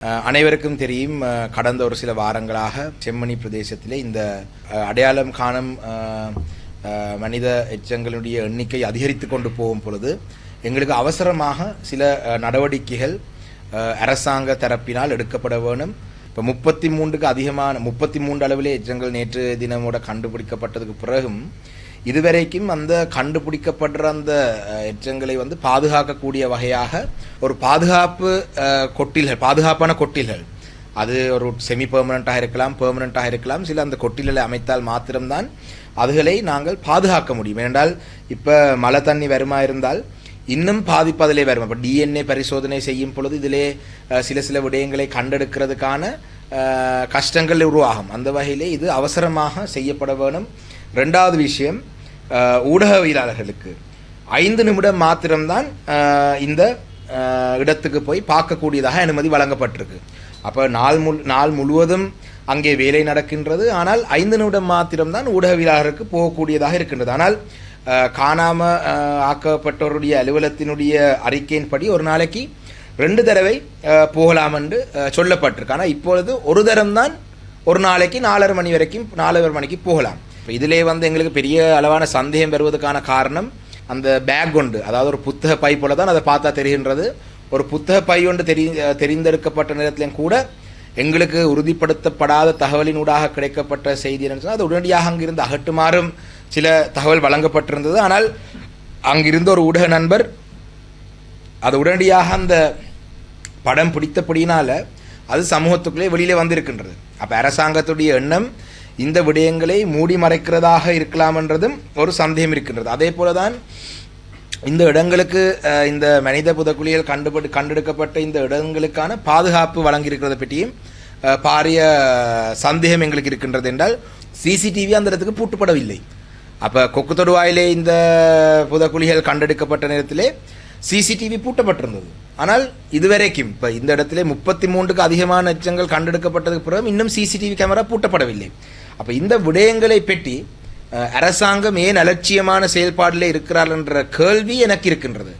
அனைவருக்கும் தெரியும் கடந்த ஒரு சில வாரங்களாக செம்மணி பிரதேசத்திலே இந்த அடையாளம் காணும் மனித எச்சங்களுடைய எண்ணிக்கை அதிகரித்து கொண்டு போகும் பொழுது எங்களுக்கு அவசரமாக சில நடவடிக்கைகள் அரசாங்க தரப்பினால் எடுக்கப்பட வேணும் இப்போ முப்பத்தி மூன்றுக்கு அதிகமான முப்பத்தி மூன்று அளவிலே எச்சங்கள் நேற்று தினமோட கண்டுபிடிக்கப்பட்டதுக்கு பிறகும் இதுவரைக்கும் அந்த கண்டுபிடிக்கப்படுற அந்த எச்சங்களை வந்து பாதுகாக்கக்கூடிய வகையாக ஒரு பாதுகாப்பு கொட்டில்கள் பாதுகாப்பான கொட்டில்கள். அது ஒரு செமி பெர்மனண்ட்டாக இருக்கலாம் பெர்மனண்ட்டாக இருக்கலாம். சில அந்த கொட்டில்களை அமைத்தால் மாத்திரம்தான் அதுகளை நாங்கள் பாதுகாக்க முடியும். ஏனென்றால் இப்போ மழை தண்ணி வருமா இருந்தால் இன்னும் பாதிப்பு அதிலே வரும் இப்போ டிஎன்ஏ பரிசோதனை செய்யும் பொழுது இதிலே சில சில விடயங்களை கண்டெடுக்கிறதுக்கான கஷ்டங்கள் உருவாகும். அந்த வகையிலே இது அவசரமாக செய்யப்பட வேணும். ரெண்டாவது விஷயம் ஊடகவியலாளர்களுக்கு. ஐந்து நிமிடம் மாத்திரம்தான் இந்த இடத்துக்கு போய் பார்க்கக்கூடியதாக அனுமதி வழங்கப்பட்டிருக்கு. அப்போ நாள் முழு நாள் முழுவதும் அங்கே வேலை நடக்கின்றது. ஆனால் ஐந்து நிமிடம் மாத்திரம்தான் ஊடகவியலாளருக்கு போகக்கூடியதாக இருக்கின்றது. ஆனால் காணாமல் ஆக்கப்பட்டவருடைய அலுவலகத்தினுடைய அறிக்கையின்படி ஒரு நாளைக்கு ரெண்டு தடவை போகலாம் என்று சொல்லப்பட்டிருக்கு. ஆனால் இப்பொழுது ஒரு தரம்தான் ஒரு நாளைக்கு நாலரை மணி வரைக்கும் நாலரை மணிக்கு போகலாம். இப்போ இதிலே வந்து எங்களுக்கு பெரிய அளவான சந்தேகம் பெறுவதற்கான காரணம் அந்த பேக் ஒன்று அதாவது ஒரு புத்தக பை போல தான் அதை பார்த்தா தெரிகின்றது. ஒரு புத்தக பை ஒன்று தெரி தெரிந்தெடுக்கப்பட்ட நேரத்திலையும் கூட எங்களுக்கு உறுதிப்படுத்தப்படாத தகவலினூடாக கிடைக்கப்பட்ட செய்தி என்னன்னு சொன்னால் அது உடனடியாக அங்கிருந்து அகட்டுமாறும் சில தகவல் வழங்கப்பட்டிருந்தது. ஆனால் அங்கிருந்த ஒரு ஊடக நண்பர் அது உடனடியாக அந்த படம் பிடித்தபடியினால் அது சமூகத்துக்குள்ளே வெளியில் வந்திருக்கின்றது. அப்போ அரசாங்கத்துடைய எண்ணம் இந்த விடயங்களை மூடி மறைக்கிறதாக இருக்கலாம் என்றதும் ஒரு சந்தேகம் இருக்கின்றது. அதே போல தான் இந்த இடங்களுக்கு இந்த மனித புதக்குழியில் கண்டுபட்டு கண்டெடுக்கப்பட்ட இந்த இடங்களுக்கான பாதுகாப்பு வழங்கியிருக்கிறத பற்றியும் பாரிய சந்தேகம் எங்களுக்கு இருக்கின்றது என்றால் சிசிடிவி அந்த இடத்துக்கு பூட்டப்படவில்லை. அப்போ கொக்கு தொடுவாயிலே இந்த புதக்குழிகள் கண்டெடுக்கப்பட்ட நேரத்திலே சிசிடிவி பூட்டப்பட்டிருந்தது. ஆனால் இதுவரைக்கும் இப்போ இந்த இடத்திலே முப்பத்தி மூன்றுக்கு அதிகமான எச்சங்கள் கண்டெடுக்கப்பட்டதுக்கு பிறகு இன்னும் சிசிடிவி கேமரா பூட்டப்படவில்லை. அப்போ இந்த விடயங்களை பற்றி அரசாங்கம் ஏன் அலட்சியமான செயல்பாடில் இருக்கிறார் என்ற கேள்வி எனக்கு இருக்கின்றது.